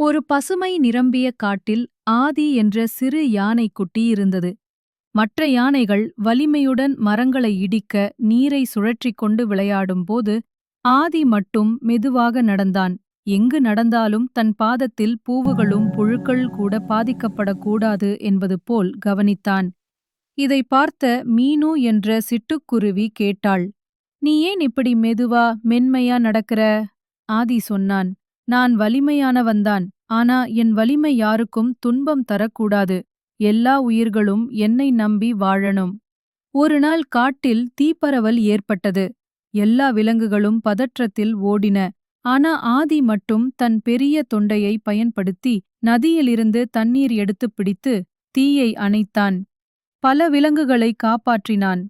ஒரு பசுமை நிரம்பிய காட்டில் ஆதி என்ற சிறு யானைக்குட்டி இருந்தது. மற்ற யானைகள் வலிமையுடன் மரங்களை இடிக்க நீரை சுழற்றிக் கொண்டு விளையாடும்போது ஆதி மட்டும் மெதுவாக நடந்தான். எங்கு நடந்தாலும் தன் பாதத்தில் பூவுகளும் புழுக்கள் கூட பாதிக்கப்படக்கூடாது என்பது போல் கவனித்தான். இதை பார்த்த மீனு என்ற சிட்டுக்குருவி கேட்டாள் நீ ஏன் இப்படி மெதுவா மென்மையா நடக்கிற? ஆதி சொன்னான் நான் வலிமையானவன்தான் ஆனா என் வலிமை யாருக்கும் துன்பம் தரக்கூடாது. எல்லா உயிர்களும் என்னை நம்பி வாழணும். ஒரு நாள் காட்டில் தீப்பரவல் ஏற்பட்டது. எல்லா விலங்குகளும் பதற்றத்தில் ஓடின. ஆனா ஆதி மட்டும் தன் பெரிய தொண்டையை பயன்படுத்தி நதியிலிருந்து தண்ணீர் எடுத்துப் பிடித்து தீயை அணைத்தான். பல விலங்குகளை காப்பாற்றினான்.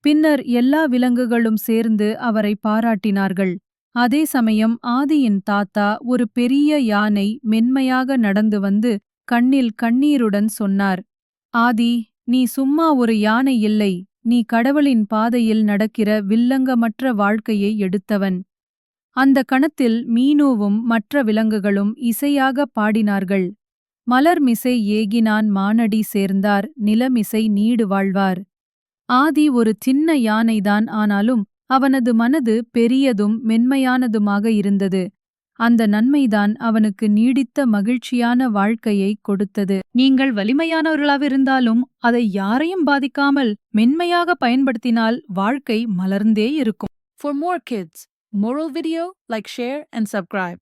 பின்னர் எல்லா விலங்குகளும் சேர்ந்து அவரை பாராட்டினார்கள். அதே சமயம் ஆதியின் தாத்தா ஒரு பெரிய யானை மென்மையாக நடந்து வந்து கண்ணில் கண்ணீருடன் சொன்னார் ஆதி நீ சும்மா ஒரு யானை இல்லை. நீ கடவுளின் பாதையில் நடக்கிற வில்லங்கமற்ற வாழ்க்கையை எடுத்தவன். அந்த கணத்தில் மீனுவும் மற்ற விலங்குகளும் இசையாக பாடினார்கள். மலர்மிசை ஏகினான் மானடி சேர்ந்தார் நிலமிசை நீடு வாழ்வார். ஆதி ஒரு சின்ன யானைதான் ஆனாலும் அவனது மனது பெரியதும் மென்மையானதுமாக இருந்தது. அந்த நன்மைதான் அவனுக்கு நீடித்த மகிழ்ச்சியான வாழ்க்கையை கொடுத்தது. நீங்கள் வலிமையானவர்களாவிருந்தாலும் அதை யாரையும் பாதிக்காமல் மென்மையாக பயன்படுத்தினால் வாழ்க்கை மலர்ந்தே இருக்கும். For more kids, moral video, like, share, and subscribe.